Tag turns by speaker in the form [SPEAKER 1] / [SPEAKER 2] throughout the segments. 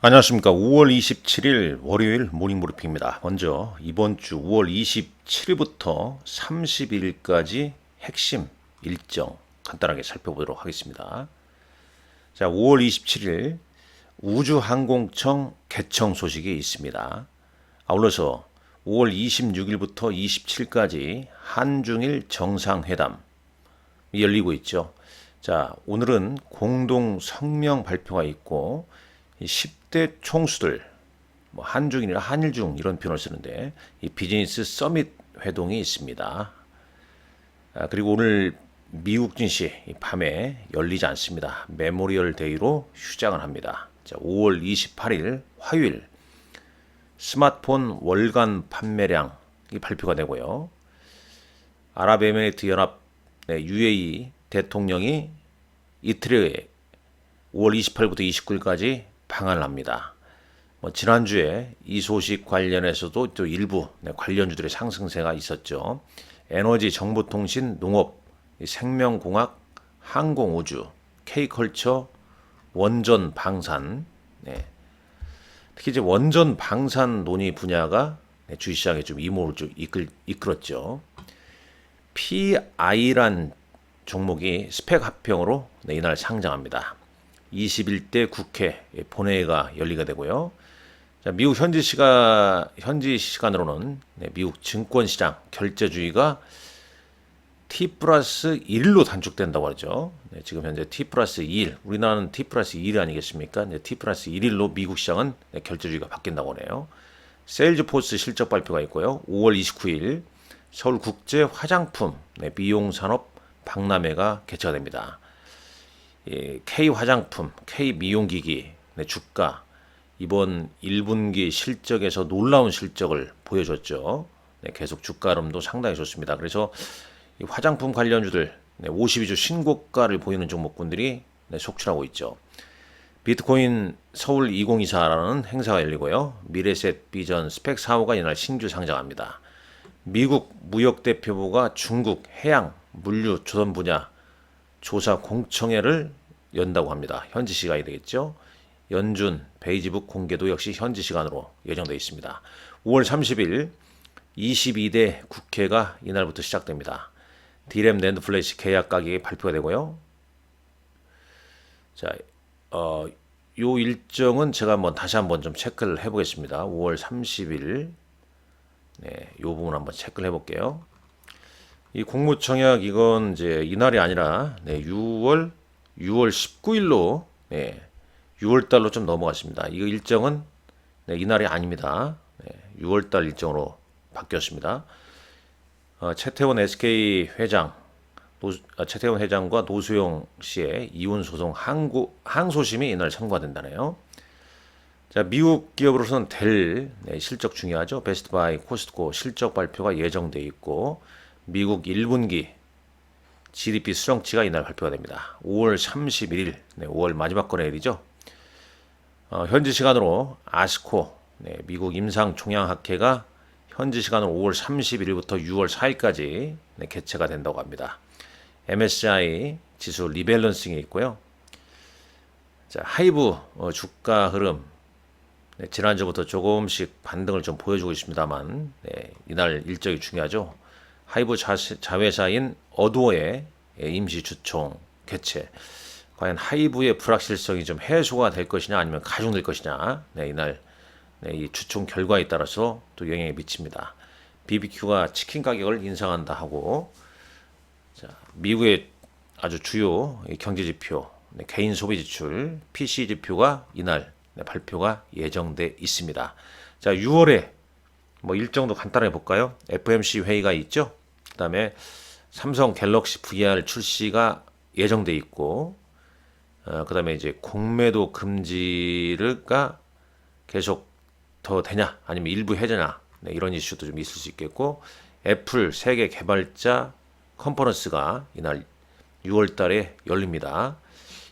[SPEAKER 1] 안녕하십니까. 5월 27일 월요일 모닝브리핑입니다. 먼저 이번 주 5월 27일부터 30일까지 핵심 일정 간단하게 살펴보도록 하겠습니다. 자, 5월 27일 우주항공청 개청 소식이 있습니다. 아울러서 5월 26일부터 27일까지 한중일 정상회담이 열리고 있죠. 자, 오늘은 공동 성명 발표가 있고 10 그때 총수들, 뭐 한중이나 한일중 이런 표현을 쓰는데 이 비즈니스 서밋 회동이 있습니다. 아, 그리고 오늘 미국 진시 밤에 열리지 않습니다. 메모리얼 데이로 휴장을 합니다. 자, 5월 28일 화요일 스마트폰 월간 판매량이 발표가 되고요. 아랍에미리트 연합 네, UAE 대통령이 이틀에 5월 28일부터 29일까지 방한을 합니다. 뭐 지난주에 이 소식 관련해서도 또 일부 네, 관련주들의 상승세가 있었죠. 에너지, 정보통신, 농업, 생명공학, 항공우주, K컬처, 원전, 방산, 네. 특히 이제 원전, 방산 논의 분야가 네, 주시장에 좀 이모를 좀 이끌, 이끌었죠. PI란 종목이 스펙 합병으로 네, 이날 상장합니다. 21대 국회 본회의가 열리게 되고요. 자, 미국 현지 시간 현지 시간으로는 네, 미국 증권 시장 결제주의가 T 플러스 1로 단축된다고 하죠. 네, 지금 현재 T 플러스 2일, 우리나라는 T 플러스 2일 아니겠습니까? 네, T 플러스 1일로 미국 시장은 네, 결제주의가 바뀐다고 하네요. 세일즈포스 실적 발표가 있고요. 5월 29일 서울 국제 화장품 네, 미용 산업 박람회가 개최가 됩니다. 예, K 화장품, K 미용기기 네, 주가 이번 1분기 실적에서 놀라운 실적을 보여줬죠. 네, 계속 주가 흐름도 상당히 좋습니다. 그래서 이 화장품 관련주들 네, 52주 신고가를 보이는 종목군들이 네, 속출하고 있죠. 비트코인 서울 2024라는 행사가 열리고요. 미래셋 비전 스펙 4호가 이날 신규 상장합니다. 미국 무역대표부가 중국 해양, 물류, 조선 분야 조사 공청회를 연다고 합니다. 현지 시간이 되겠죠. 연준 베이지북 공개도 역시 현지 시간으로 예정되어 있습니다. 5월 30일 22대 국회가 이날부터 시작됩니다. 디램 랜드 플래시 계약 가격이 발표가 되고요. 자, 어, 요 일정은 제가 한번 다시 한번 좀 체크를 해보겠습니다. 5월 30일, 네, 요 부분 한번 체크를 해볼게요. 이 공무청약 이건 이제 이날이 아니라 네, 6월 6월 19일로 네, 6월 달로 좀 넘어갔습니다. 이거 일정은 네, 이날이 아닙니다. 네, 6월 달 일정으로 바뀌었습니다. 어, 최태원 SK 회장, 노, 아, 최태원 회장과 노수용 씨의 이혼 소송 항고, 항소심이 이날 청구가 된다네요. 자, 미국 기업으로서는 델 네, 실적 중요하죠. 베스트바이, 코스트코 실적 발표가 예정돼 있고 미국 1분기 GDP 수정치가 이날 발표가 됩니다. 5월 31일, 네, 5월 마지막 거래일이죠. 어, 현지 시간으로 아스코, 네, 미국 임상종양학회가 현지 시간으로 5월 31일부터 6월 4일까지 네, 개최가 된다고 합니다. MSCI 지수 리밸런싱이 있고요. 자, 하이브 어, 주가 흐름 네, 지난주부터 조금씩 반등을 좀 보여주고 있습니다만 네, 이날 일정이 중요하죠. 하이브 자회사인 어도어의 임시 주총 개최. 과연 하이브의 불확실성이 좀 해소가 될 것이냐 아니면 가중될 것이냐. 네, 이날 네, 이 주총 결과에 따라서 또 영향이 미칩니다. BBQ가 치킨 가격을 인상한다 하고 자, 미국의 아주 주요 경제 지표, 네, 개인 소비 지출, PC 지표가 이날 네, 발표가 예정돼 있습니다. 자, 6월에 뭐 일정도 간단하게 볼까요? FMC 회의가 있죠. 그다음에 삼성 갤럭시 VR 출시가 예정돼 있고, 어, 그다음에 이제 공매도 금지가 계속 더 되냐, 아니면 일부 해제냐, 네, 이런 이슈도 좀 있을 수 있겠고, 애플 세계 개발자 컨퍼런스가 이날 6월 달에 열립니다.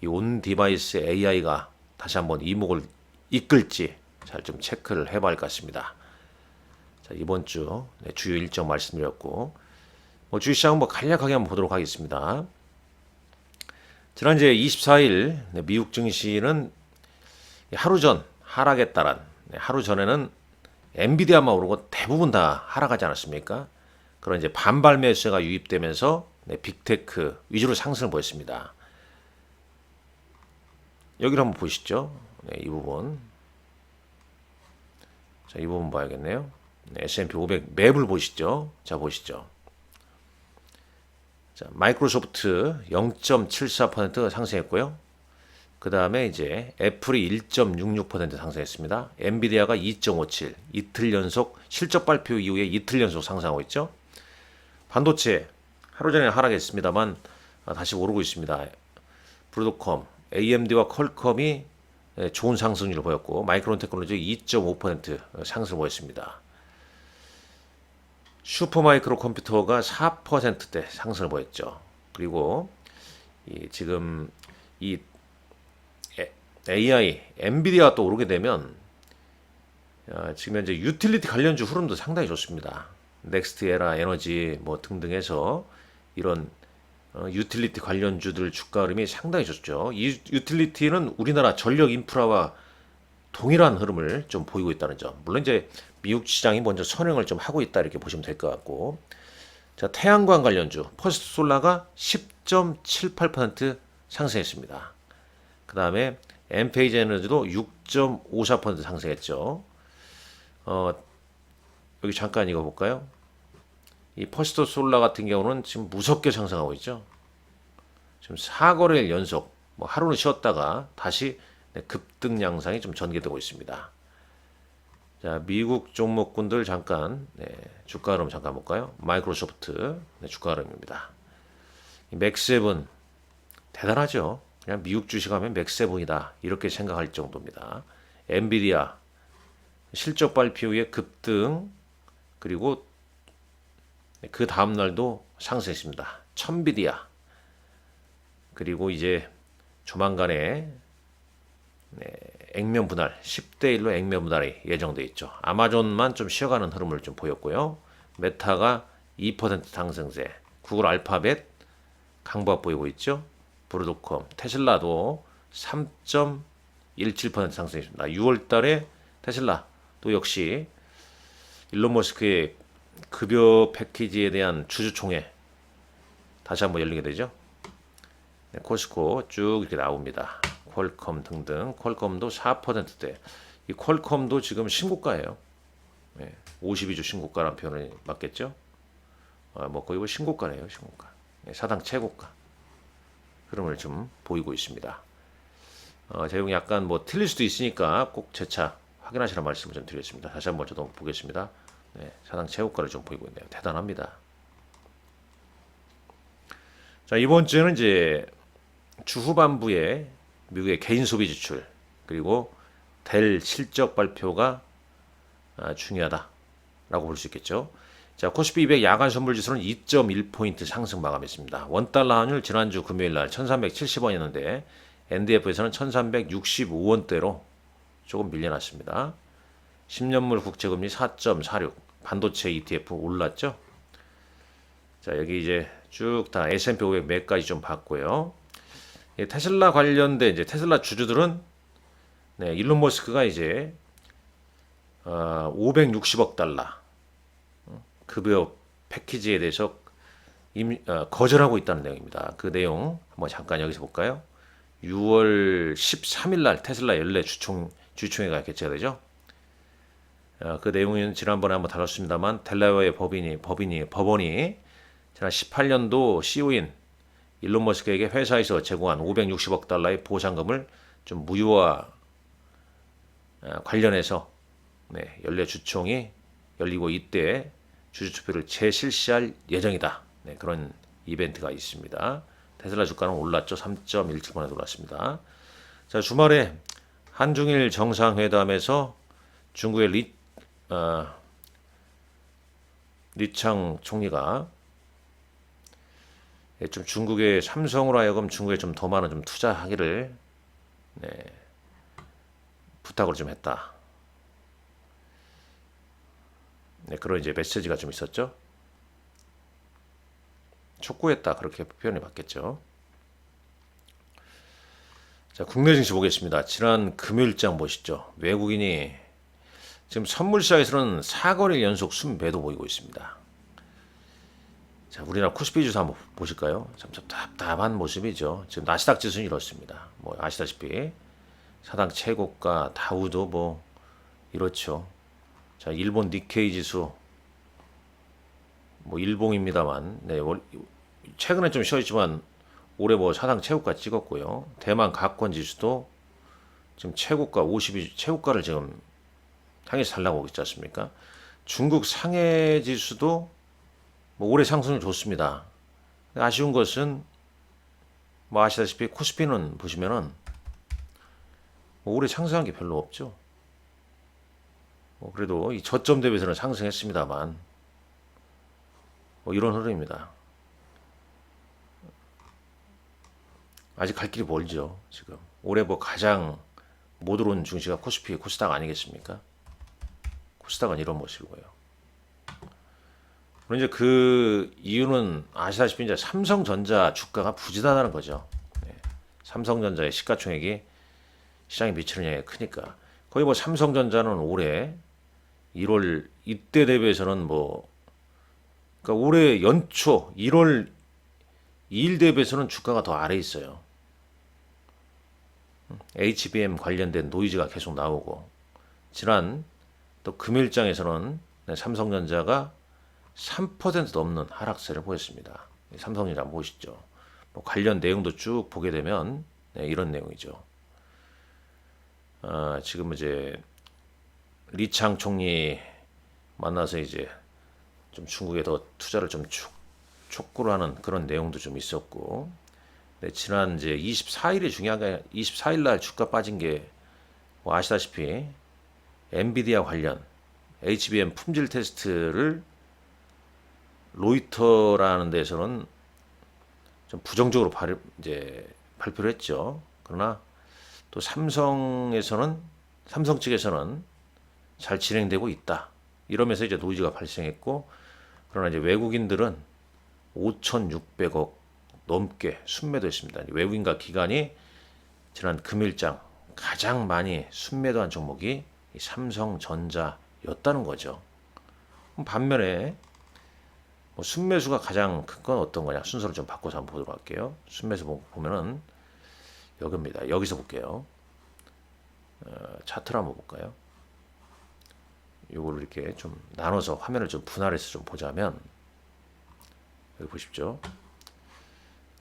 [SPEAKER 1] 이 온 디바이스 AI가 다시 한번 이목을 이끌지 잘 좀 체크를 해봐야 할 것 같습니다. 자, 이번 주 네, 주요 일정 말씀드렸고, 뭐 주식시장 뭐 간략하게 한번 보도록 하겠습니다. 지난 이제 24일 네, 미국 증시는 하루 전 하락에 따른 네, 하루 전에는 엔비디아만 오르고 대부분 다 하락하지 않았습니까? 그런 이제 반발 매수가 유입되면서 네, 빅테크 위주로 상승을 보였습니다. 여기를 한번 보시죠. 네, 이 부분. 자, 이 부분 봐야겠네요. 네, S&P 500 맵을 보시죠. 자, 보시죠. 자, 마이크로소프트 0.74% 상승했고요. 그 다음에 이제 애플이 1.66% 상승했습니다. 엔비디아가 2.57 이틀 연속 실적 발표 이후에 이틀 연속 상승하고 있죠. 반도체 하루 전에 하락했습니다만 아, 다시 오르고 있습니다. 브루드컴, AMD와 퀄컴이 예, 좋은 상승률을 보였고 마이크론 테크놀로지 2.5% 상승을 보였습니다. 슈퍼마이크로 컴퓨터가 4%대 상승을 보였죠. 그리고 이 지금 이 AI, 엔비디아가 또 오르게 되면 어, 지금 현재 유틸리티 관련주 흐름도 상당히 좋습니다. 넥스트 에라 에너지 뭐 등등해서 이런 어, 유틸리티 관련주들 주가 흐름이 상당히 좋죠. 이 유틸리티는 우리나라 전력 인프라와 동일한 흐름을 좀 보이고 있다는 점. 물론 이제 미국 시장이 먼저 선행을 좀 하고 있다 이렇게 보시면 될 것 같고. 자, 태양광 관련주 퍼스트 솔라가 10.78% 상승했습니다. 그 다음에 엠페이지 에너지도 6.54% 상승했죠. 어, 여기 잠깐 이거 볼까요? 이 퍼스트 솔라 같은 경우는 지금 무섭게 상승하고 있죠. 지금 4거래일 연속, 뭐 하루는 쉬었다가 다시 네, 급등 양상이 좀 전개되고 있습니다. 자, 미국 종목군들 잠깐 네, 주가 흐름 잠깐 볼까요? 마이크로소프트 네, 주가 흐름입니다. 맥세븐 대단하죠. 그냥 미국 주식하면 맥세븐이다 이렇게 생각할 정도입니다. 엔비디아 실적 발표 후에 급등 그리고 그 다음 날도 상승했습니다. 천비디아 그리고 이제 조만간에 네, 액면 분할 10대 1로 액면 분할이 예정돼 있죠. 아마존만 좀 쉬어가는 흐름을 좀 보였고요. 메타가 2% 상승세, 구글 알파벳 강보합 보이고 있죠. 브루드컴, 테슬라도 3.17% 상승했습니다. 6월 달에 테슬라 또 역시 일론 머스크의 급여 패키지에 대한 주주총회 다시 한번 열리게 되죠. 네, 코스코 쭉 이렇게 나옵니다. 퀄컴 등등 퀄컴도 4%대 이 퀄컴도 지금 신고가예요. 네, 52주 신고가라는 표현이 맞겠죠? 아, 뭐 거의 뭐 신고가네요, 신고가. 네, 사당 최고가 흐름을 좀 보이고 있습니다. 어, 제용이 약간 뭐 틀릴 수도 있으니까 꼭 재차 확인하시라는 말씀을 좀 드리겠습니다. 다시 한번 저도 보겠습니다. 네, 사당 최고가를 좀 보이고 있네요. 대단합니다. 자, 이번 주는 이제 주 후반부에 미국의 개인 소비 지출 그리고 델 실적 발표가 아, 중요하다라고 볼 수 있겠죠. 자, 코스피 200 야간 선물 지수는 2.1포인트 상승 마감했습니다. 원달러 환율 지난주 금요일 날 1370원이었는데 NDF에서는 1365원대로 조금 밀려났습니다. 10년물 국채 금리 4.46 반도체 ETF 올랐죠. 자, 여기 이제 쭉 다 S&P 500 매까지 좀 봤고요. 테슬라 관련된 이제 테슬라 주주들은 네, 일론 머스크가 이제 어, 560억 달러 어, 급여 패키지에 대해서 임, 어, 거절하고 있다는 내용입니다. 그 내용 한번 잠깐 여기서 볼까요? 6월 13일 날 테슬라 연례 주총 주총회가 개최가 되죠. 어, 그 내용은 지난번에 한번 다뤘습니다만 델라웨어의 법인이 법인이 법원이 지난 18년도 CEO인 일론 머스크에게 회사에서 제공한 560억 달러의 보상금을 좀 무효화 어, 관련해서 네, 연례 주총이 열리고 이때 주주 투표를 재실시할 예정이다. 네, 그런 이벤트가 있습니다. 테슬라 주가는 올랐죠. 3.17%에 올랐습니다. 자, 주말에 한중일 정상회담에서 중국의 리, 어, 리창 총리가 예, 좀 중국의 삼성으로 하여금 중국에 좀 더 많은 좀 투자하기를 네, 부탁을 좀 했다. 네, 그런 이제 메시지가 좀 있었죠. 촉구했다 그렇게 표현이 맞겠죠. 자, 국내 증시 보겠습니다. 지난 금요일장 보시죠. 외국인이 지금 선물 시장에서는 4거래일 연속 순매도 보이고 있습니다. 자, 우리나라 코스피 지수 한번 보실까요? 참, 참 답답한 모습이죠. 지금 나스닥 지수는 이렇습니다. 뭐 아시다시피 사당 최고가 다우도 뭐 이렇죠. 자, 일본 니케이 지수 뭐 일봉입니다만 네, 월- 최근에 좀 쉬었지만 올해 뭐 사상 최고가 찍었고요. 대만 가권 지수도 지금 최고가 50이 최고가를 지금 향해서 잘 나오고 있지 않습니까? 중국 상해 지수도 뭐 올해 상승률 좋습니다. 아쉬운 것은 뭐 아시다시피 코스피는 보시면은 뭐 올해 상승한 게 별로 없죠. 뭐 그래도 이 저점 대비해서는 상승했습니다만 뭐 이런 흐름입니다. 아직 갈 길이 멀죠. 지금 올해 뭐 가장 못 오른 증시가 코스피, 코스닥 아니겠습니까? 코스닥은 이런 모습이고요. 이제 그 이유는 아시다시피 이제 삼성전자 주가가 부진하다는 거죠. 네. 삼성전자의 시가총액이 시장에 미치는 영향이 크니까 거의 뭐 삼성전자는 올해 1월 이때 대비해서는 뭐 그러니까 올해 연초 1월 2일 대비해서는 주가가 더 아래 있어요. HBM 관련된 노이즈가 계속 나오고 지난 또 금일장에서는 네, 삼성전자가 3% 넘는 하락세를 보였습니다. 삼성전자 보시죠. 뭐 관련 내용도 쭉 보게 되면 네, 이런 내용이죠. 아, 지금 이제 리창 총리 만나서 이제 좀 중국에 더 투자를 좀 촉, 촉구를 하는 그런 내용도 좀 있었고 네, 지난 이제 24일이 중요한 게 24일 날 주가 빠진 게 뭐 아시다시피 엔비디아 관련 HBM 품질 테스트를 로이터라는 데서는 좀 부정적으로 발, 이제 발표를 했죠. 그러나 또 삼성에서는 삼성 측에서는 잘 진행되고 있다. 이러면서 이제 노이즈가 발생했고 그러나 이제 외국인들은 5,600억 넘게 순매도했습니다. 외국인과 기관이 지난 금일장 가장 많이 순매도한 종목이 이 삼성전자였다는 거죠. 반면에 뭐 순매수가 가장 큰 건 어떤 거냐 순서를 좀 바꿔서 한번 보도록 할게요. 순매수 보- 보면은 여기입니다. 여기서 볼게요. 어, 차트를 한번 볼까요? 요거를 이렇게 좀 나눠서 화면을 좀 분할해서 좀 보자면 여기 보십시오.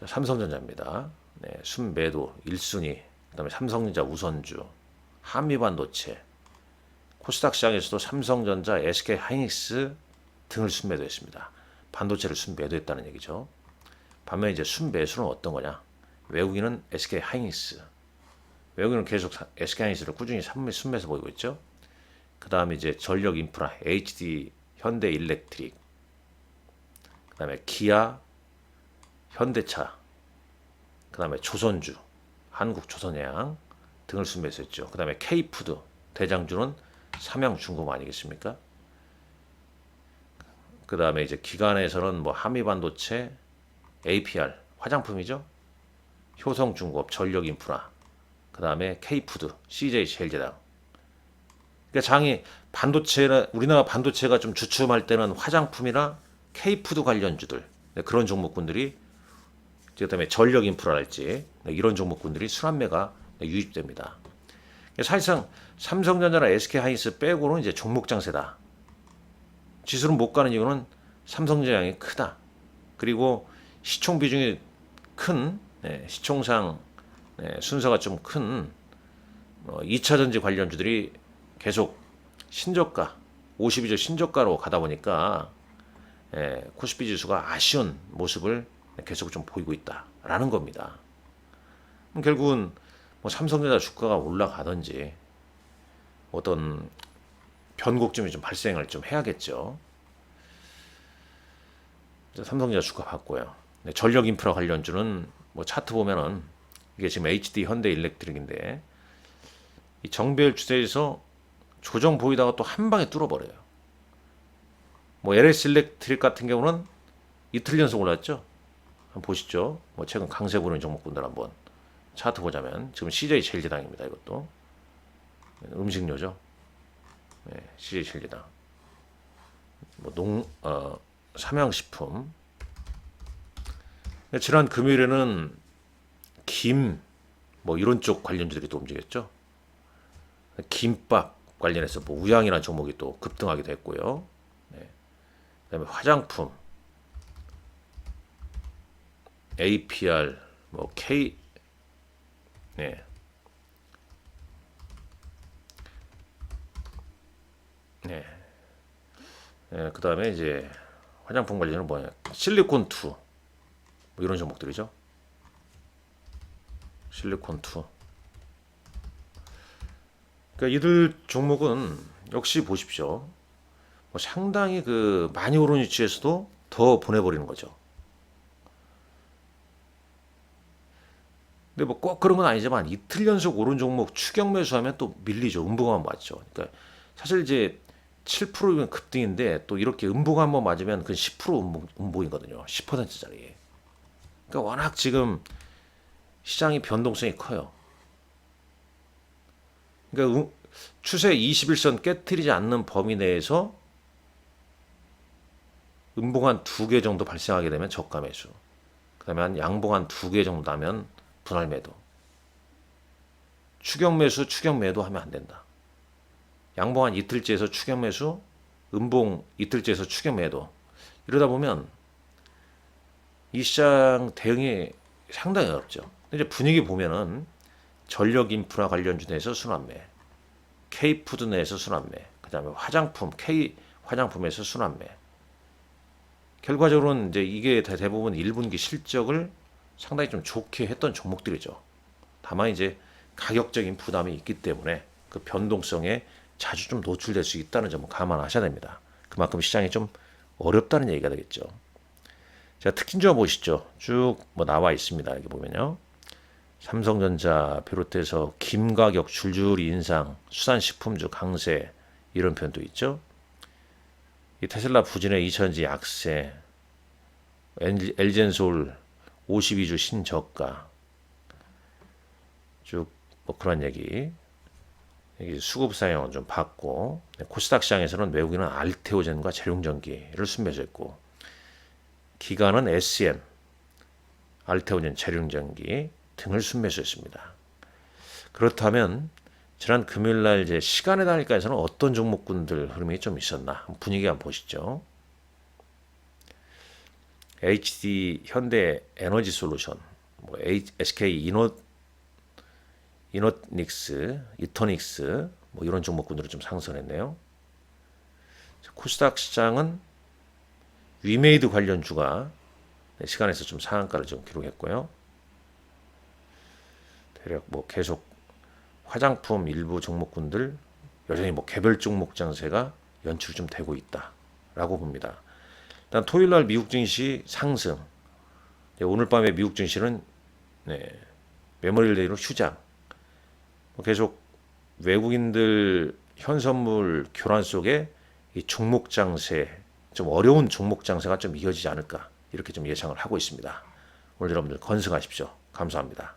[SPEAKER 1] 자, 삼성전자입니다. 네, 순매도 1순위, 그 다음에 삼성전자 우선주, 한미반도체, 코스닥 시장에서도 삼성전자, SK 하이닉스 등을 순매도했습니다. 반도체를 순매도했다는 얘기죠. 반면 이제 순매수는 어떤 거냐? 외국인은 SK 하이닉스, 외국인은 계속 사- SK 하이닉스를 꾸준히 순매, 순매수 보이고 있죠. 그 다음에 이제 전력 인프라, HD, 현대 일렉트릭, 그 다음에 기아, 현대차, 그 다음에 조선주, 한국 조선해양 등을 순매수했죠. 그 다음에 K푸드, 대장주는 삼양중공 아니겠습니까? 그 다음에 이제 기관에서는 뭐 한미반도체, APR, 화장품이죠. 효성중공업, 전력인프라, 그 다음에 K푸드, CJ 제일제당. 그러니까 장이 반도체나 우리나라 반도체가 좀 주춤할 때는 화장품이나 K푸드 관련주들 네, 그런 종목군들이 그다음에 전력 인프라랄지 네, 이런 종목군들이 순환매가 네, 유입됩니다. 그러니까 사실상 삼성전자나 SK 하이닉스 빼고는 이제 종목 장세다. 지수는 못 가는 이유는 삼성전자량이 크다. 그리고 시총 비중이 큰 네, 시총상 네, 순서가 좀큰 어, 2차 전지 관련주들이 계속 신저가 52조 신저가로 가다 보니까 예, 코스피 지수가 아쉬운 모습을 계속 좀 보이고 있다라는 겁니다. 결국은 뭐 삼성전자 주가가 올라가든지 어떤 변곡점이 좀 발생을 좀 해야겠죠. 삼성전자 주가 봤고요. 네, 전력 인프라 관련주는 뭐 차트 보면은 이게 지금 HD 현대 일렉트릭인데 이 정배열 추세에서 조정 보이다가 또 한 방에 뚫어버려요. 뭐 LS 일렉트릭 같은 경우는 이틀 연속 올랐죠. 한번 보시죠. 뭐 최근 강세 보는 종목군들 한번 차트 보자면 지금 CJ 젤리당입니다. 이것도 음식료죠. 네, CJ 젤리당. 뭐농 어, 삼양식품. 지난 금요일에는 김 뭐 이런 쪽 관련주들이 또 움직였죠. 김밥 관련해서 뭐 우양이라는 종목이 또 급등하기도 했고요. 네. 그다음에 화장품, APR, 뭐 K, 네. 네. 네, 그 다음에 이제 화장품 관련은 뭐냐? 실리콘 2. 뭐 이런 종목들이죠. 실리콘 2. 그러니까 이들 종목은 역시 보십시오. 뭐 상당히 그 많이 오른 위치에서도 더 보내버리는 거죠. 근데 뭐 꼭 그런 건 아니지만 이틀 연속 오른 종목 추격 매수하면 또 밀리죠. 음봉한 맞죠. 그러니까 사실 이제 7%면 급등인데 또 이렇게 음봉 한번 맞으면 그건 10% 음봉, 음봉이거든요. 10%짜리. 그러니까 워낙 지금 시장이 변동성이 커요. 그러니까 음- 추세 21선 깨뜨리지 않는 범위 내에서 음봉 한 두 개 정도 발생하게 되면 저가 매수. 그다음에 한 양봉 한 두 개 정도 나면 분할 매도. 추격 매수, 추격 매도 하면 안 된다. 양봉 한 이틀째에서 추격 매수, 음봉 이틀째에서 추격 매도. 이러다 보면 이 시장 대응이 상당히 어렵죠. 이제 분위기 보면은 전력 인프라 관련주 내에서 순환매, K푸드 내에서 순환매, 그다음에 화장품 K 화장품에서 순환매. 결과적으로는 이제 이게 대- 대부분 1분기 실적을 상당히 좀 좋게 했던 종목들이죠. 다만 이제 가격적인 부담이 있기 때문에 그 변동성에 자주 좀 노출될 수 있다는 점을 감안하셔야 됩니다. 그만큼 시장이 좀 어렵다는 얘기가 되겠죠. 자, 특징주와 보시죠. 쭉 뭐 나와 있습니다. 여기 보면요. 삼성전자 비롯해서 김 가격 줄줄이 인상, 수산식품주 강세 이런 표현도 있죠. 이 테슬라 부진의 이천지 약세, 엘젠솔 52주 신저가 쭉 뭐 그런 얘기. 여기 수급 사용은 좀 받고 네, 코스닥 시장에서는 외국인은 알테오젠과 재룡전기를 순매수했고 기관은 SM, 알테오젠 재룡전기 등을 순매수했습니다. 그렇다면 지난 금요일 날 이제 시간의 단일가에서는 어떤 종목군들 흐름이 좀 있었나 분위기 한번 보시죠. HD 현대 에너지 솔루션, 뭐 SK 이노 이노닉스, 이토닉스 뭐 이런 종목군들을 좀 상승했네요. 코스닥 시장은 위메이드 관련주가 네, 시간에서 좀 상한가를 좀 기록했고요. 대략 뭐 계속 화장품 일부 종목군들 여전히 뭐 개별 종목 장세가 연출 좀 되고 있다라고 봅니다. 일단 토요일 날 미국 증시 상승. 네, 오늘 밤에 미국 증시는 네, 메모리얼 데이로 휴장. 뭐 계속 외국인들 현선물 교란 속에 이 종목 장세 좀 어려운 종목 장세가 좀 이어지지 않을까 이렇게 좀 예상을 하고 있습니다. 오늘 여러분들 건승하십시오. 감사합니다.